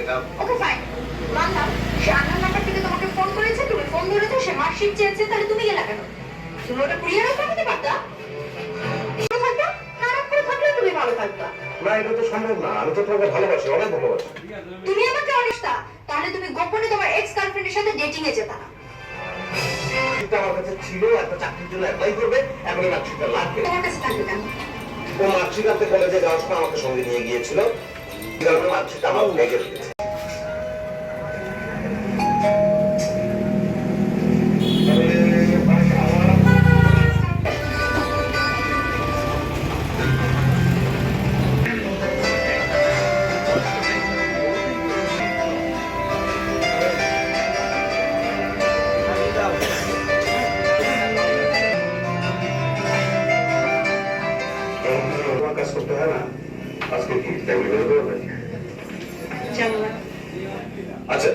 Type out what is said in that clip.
এটা okay fine মানলাম। সে আন্নার number থেকে তোমাকে ফোন করেছে তুমি ফোন ধরেছো সে মার্কশিট চেয়েছে তাহলে তুমি গেলা কেন? তুমি ওটা কুরিয়ারে পাঠাতে পারতা ভালো থাকতা খারাপ করে থাকলে তুমি ভালো থাকতা না এটা তো সম্ভব না। আমি তো তোমাকে ভালোবাসি অনেক ভালোবাসি। তুমি আমাকে অনিস্তা তাহলে তুমি গোপনে তোমার এক্স গার্লফ্রেন্ডের সাথে ডেটিং এ যেতা না। আমার কাছে ছিল একটা চাকরির জন্য অ্যাপ্লাই করবে এখন মার্কশিটটা লাগবে। তোমার কাছে থাকবে কেন? ও মার্কশিট আনতে কলেজে যাওয়ার সময় আমাকে সঙ্গে নিয়ে গিয়েছিল। Tamam ne gerek? Gracias. আজকে কি? তাই বেরোতে হবে আচ্ছা।